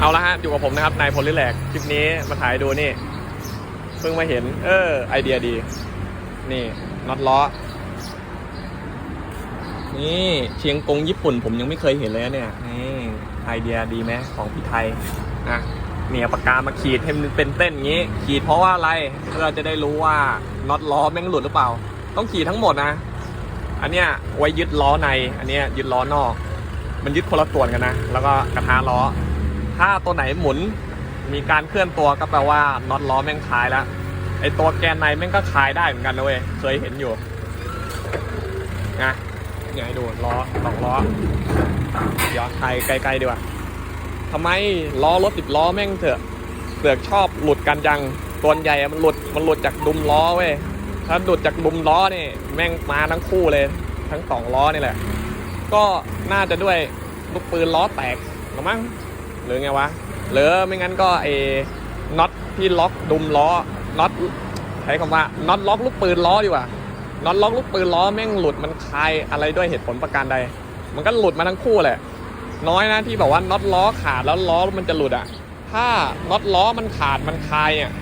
เอาละฮะอยู่กับผมนะครับนายพลลิแลกคลิปนี้มาถ่ายดูนี่ เพิ่งมาเห็น เออ ไอเดียดี นี่น็อตล้อ นี่เชียงกงญี่ปุ่น ผมยังไม่เคยเห็นเลยนะเนี่ยนี่ไอเดียดีไหมของพี่ไทยนะเนี่ยปากกามาขีดให้มันเป็นเต้นอย่างนี้ ขีดเพราะว่าอะไรเพื่อจะได้รู้ว่าน็อตล้อแม่งหลุดหรือเปล่า ต้องขีดทั้งหมดนะ อันเนี้ยไว้ยึดล้อใน อันเนี้ยยึดล้อนอก มันยึดคนละส่วนกันนะแล้วก็กระทะล้อ ถ้าตัวไหนหมุนมีการเคลื่อนตัวก็แปลว่าน็อตล้อแม่งคลายแล้วไอตัวแกนในแม่งก็คลายได้เหมือนกันนะเว้ยเคยเห็นอยู่นะเนี่ยดูล้อสองล้อเดี๋ยวไทยไกลๆดีกว่าทำไมล้อรถสิบล้อแม่งเถอะเสือกชอบหลุดกันจังตัวใหญ่มันหลุดมันหลุดจากดุมล้อเว้ยถ้าหลุดจากดุมล้อนี่แม่งมาทั้งคู่เลย ทั้งสองล้อนี่แหละ ก็น่าจะด้วยลูกปืนล้อแตกหรือมั้ง หรือไงวะหรือไม่งั้นก็ไอ้น็อตที่ล็อกดุมล้อน็อตใช้คำว่าน็อตล็อกลูกปืนล้อดีกว่าน็อตล็อกลูกปืนล้อแม่งหลุดมันคลายอะไรด้วยเหตุผลประการใด มันก็หลุดมาทั้งคู่แหละ น้อยนะที่แบบว่าน็อตล้อขาดแล้วล้อมันจะหลุดอะ ถ้าน็อตล้อมันขาดมันคลายอะ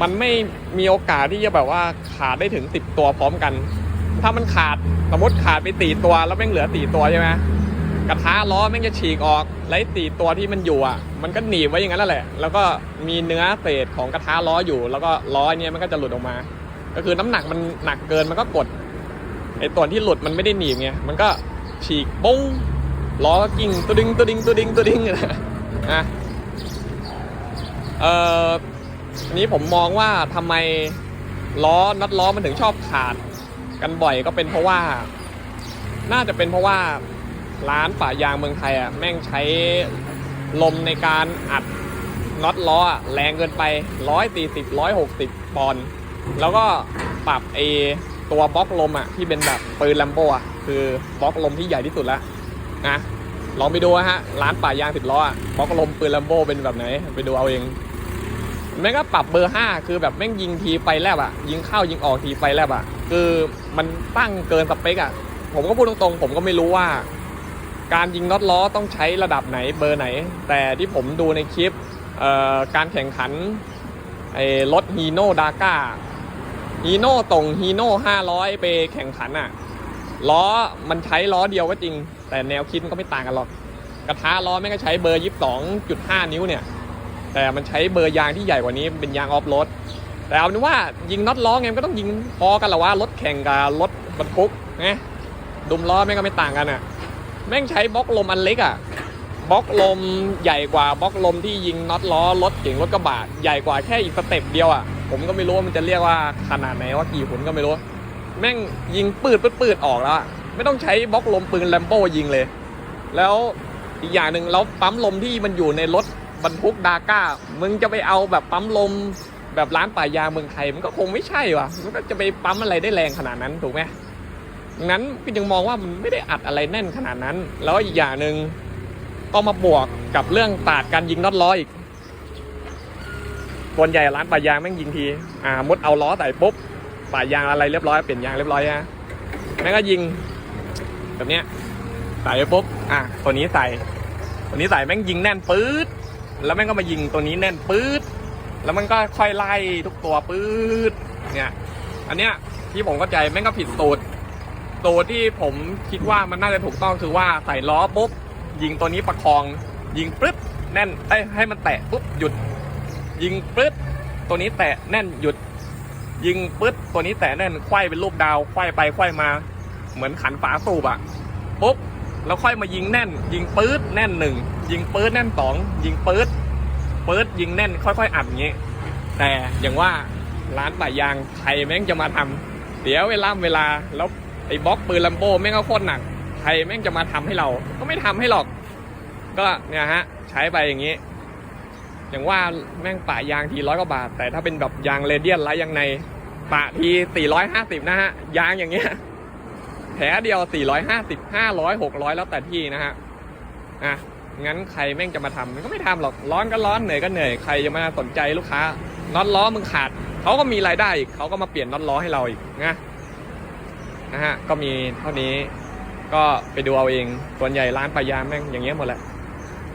มันไม่มีโอกาสที่จะแบบว่าขาดได้ถึงสิบตัวพร้อมกัน ถ้ามันขาดสมมติขาดไปตีตัวแล้วแม่งเหลือตีตัวใช่ไหม กระทะล้อแม่งจะฉีกออกแล้วไอ้ตีตัวที่มันอยู่อะ มันก็หนีบไว้อย่างนั้นแหละ แล้วก็มีเนื้อเศษของกระทะล้ออยู่ แล้วก็ล้อเนี้ยมันก็จะหลุดออกมา ก็คือน้ำหนักมันหนักเกินมันก็กดไอ้ตัวที่หลุดมันไม่ได้หนีบไงมันก็ฉีกปุ้งล้อก็กิ่งตัวดิงตัวดิงตัวดิงตัวดิงนะเอ่ออันนี้ผมมองว่าทำไมล้อน็อตล้อมันถึงชอบขาด กันบ่อยก็เป็นเพราะว่า น่าจะเป็นเพราะว่า ร้านป่ายางเมืองไทยอะแม่งใช้ลมในการอัดน็อตล้อแรงเกินไปร้อยสี่สิบร้อยหกสิบปอนด์แล้วก็ปรับไอตัวบล็อกลมอะที่เป็นแบบปืนแลมโบอะคือบล็อกลมที่ใหญ่ที่สุดล้วนะลองไปดูฮะร้านป่ายางสิบล้อบล็อกลมปืนแลมโบเป็นแบบไหน ไปดูเอาเองแม่งก็ปรับเบอร์ 5 คือแบบแม่งยิงทีไฟแลบอะยิงเข้ายิงออกทีไฟแลบอะคือมันตั้งเกินสเปคอะผมก็พูดตรงๆ ผมก็ไม่รู้ว่า การยิงน็อตล้อต้องใช้ระดับไหนเบอร์ไหน แต่ที่ผมดูในคลิปการแข่งขันไอ้รถฮีโน่ดาก้าฮีโน่ตรงฮีโน่500 ไปแข่งขันอะล้อมันใช้ล้อเดียวก็จริง แต่แนวคิดมันก็ไม่ต่างกันหรอก กระทะล้อแม่งก็ใช้เบอร์ 22.5 นิ้วเนี่ย แต่มันใช้เบอร์ยางที่ใหญ่กว่านี้เป็นยางออฟโรดแต่เอาเป็นว่ายิงน็อตล้อไงก็ต้องยิงพอกันแหละว่ารถแข่งกับรถบรรทุกนะดุมล้อแม่งก็ไม่ต่างกันอะ แม่งใช้บล็อกลมอันเล็กอะบล็อกลมใหญ่กว่าบล็อกลมที่ยิงน็อตล้อรถเก่งรถกระบะใหญ่กว่าแค่อีกสเต็ปเดียวอะผมก็ไม่รู้มันจะเรียกว่าขนาดไหนว่ากี่หุนก็ไม่รู้ แม่งยิงปืดปืดปืดออกแล้วไม่ต้องใช้บล็อกลมปืนแลมโบ้ยิงเลย แล้วอีกอย่างหนึ่งแล้วปั๊มลมที่มันอยู่ในรถบรรทุกดาก้า มึงจะไปเอาแบบปั๊มลมแบบร้านป่ายาเมืองไทยมันก็คงไม่ใช่ว่ะ มันก็จะไปปั๊มอะไรได้แรงขนาดนั้นถูกไหม ดังนั้นก็ยังมองว่ามันไม่ได้อัดอะไรแน่นขนาดนั้น แล้วอีกอย่างหนึ่งก็มาบวกกับเรื่องตาดการยิงน็อตล้ออีกส่วนใหญ่ร้านป่ายางแม่งยิงทีอ่ามดเอาล้อใส่ปุ๊บป่ายางอะไรเรียบร้อยเปลี่ยนยางเรียบร้อยฮะแม่งก็ยิงแบบเนี้ยใส่ไปปุ๊บอะตัวนี้ใส่ตัวนี้ใส่แม่งยิงแน่นปื๊ดแล้วแม่งก็มายิงตัวนี้แน่นปื๊ดแล้วมันก็ค่อยไล่ทุกตัวปื๊ดเนี่ย อันเนี้ยที่ผมเข้าใจแม่งก็ผิดสูตร สูตรที่ผมคิดว่ามันน่าจะถูกต้องคือว่าใส่ล้อปุ๊บยิงตัวนี้ประคอง ยิงปึ๊บแน่นเอ้ยให้มันแตะปุ๊บหยุด ยิงปึ๊บตัวนี้แตะแน่นหยุด ยิงปึ๊บตัวนี้แตะแน่นไขว้เป็นรูปดาวไขว้ไปไขว้มา เหมือนขันฝาสูบอะปุ๊บแล้วค่อยมายิงแน่น ยิงปื๊ดแน่นหนึ่งยิงปื๊ดแน่นสองยิงปื๊ดปื๊ดยิงแน่น ค่อย ๆ อัดอย่างงี้ แต่อย่างว่าร้านป่ายางใครแม่งจะมาทำเสียวเวลาเวลาแล้ว ไอ้บล็อกปืนลัมโบแม่งก็โคตรหนักใครแม่งจะมาทำให้เรา ก็ไม่ทำให้หรอก ก็เนี่ยฮะ ใช้ไปอย่างนี้ อย่างว่าแม่งป่ายางทีร้อยกว่าบาท แต่ถ้าเป็นแบบยางเรเดียนไร้ยางในปะทีสี่ร้อยห้าสิบนะฮะ ยางอย่างเงี้ยแผลเดียว450 500 600แล้วแต่ที่นะฮะอะงั้นใครแม่งจะมาทำมันก็ไม่ทำหรอกร้อนก็ร้อนเหนื่อยก็เหนื่อยใครจะมาสนใจลูกค้าน็อตล้อมึงขาดเขาก็มีรายได้อีกเขาก็มาเปลี่ยนน็อตล้อให้เราอีกนะ นะฮะ ก็มีเท่านี้ ก็ไปดูเอาเอง ส่วนใหญ่ร้านปลายางแม่งอย่างเงี้ยหมดแหละ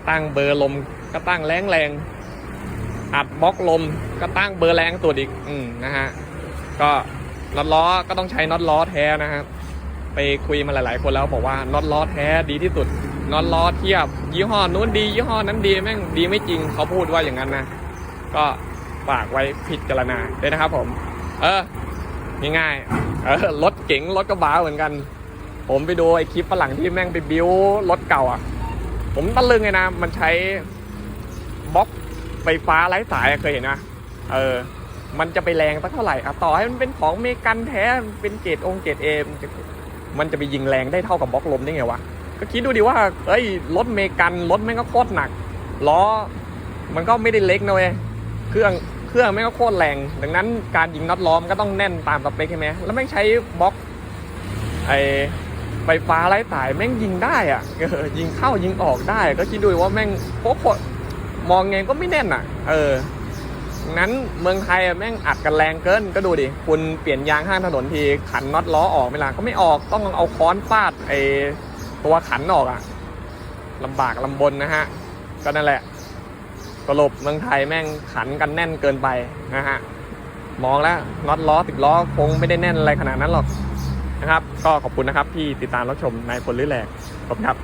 ตั้งเบอร์ลมก็ตั้งแรงแรง อัดบล็อกลมก็ตั้งเบอร์แรงตัวอีก อืมนะฮะ ก็น็อตล้อก็ต้องใช้น็อตล้อแท้นะครับ ไปคุยมาหลาย ๆ คนแล้วบอกว่าน็อตล้อแท้ดีที่สุดน็อตล้อเทียบ ยี่ห้อนู้นดี ยี่ห้อนั้นดีแม่งดีไม่จริงเขาพูดว่าอย่างนั้นนะ ก็ฝากไว้พิจารณาด้วยนะครับผม เออ ง่ายๆเออรถเก๋งรถกระบะเหมือนกัน ผมไปดูไอ้คลิปฝรั่งที่แม่งไปบิ้วรถเก่าอะ ผมตะลึงเลยนะ มันใช้บล็อกไฟฟ้าไร้สายเคยเห็นนะเออ มันจะไปแรงสักเท่าไหร่อะต่อให้มันเป็นของเมกันแท้เป็นเกรดองเกรดเอมมันจะไปยิงแรงได้เท่ากับบล็อกลมได้ไงวะก็คิดดูดิว่าเอ้ยรถเมกันรถแม่งก็โคตรหนักล้อมันก็ไม่ได้เล็กนะเว้ยเครื่อง เครื่องแม่งก็โคตรแรง ดังนั้นการยิงน็อตล้อมก็ต้องแน่นตามสเปคใช่ไหมแล้วแม่งใช้บล็อกไอไฟฟ้าไร้สายแม่งยิงได้อะเออยิงเข้ายิงออกได้ ก็คิดดูว่าแม่งโคตรมองไงก็ไม่แน่นอะ เออนั้นเมืองไทยแม่งอัดกันแรงเกินก็ดูดิ คุณเปลี่ยนยางข้างถนนทีขันน็อตล้อออกไม่ล่ะก็ไม่ออกต้องเอาค้อนฟาดไอตัวขันออกอะลำบากลำบนนะฮะ ก็นั่นแหละ สรุปเมืองไทยแม่งขันกันแน่นเกินไปนะฮะมองแล้วน็อตล้อติดล้อคงไม่ได้แน่นอะไรขนาดนั้นหรอกนะครับ ก็ขอบคุณนะครับที่ติดตามรับชมนายพลลื่นแหลกขอบคุณครับ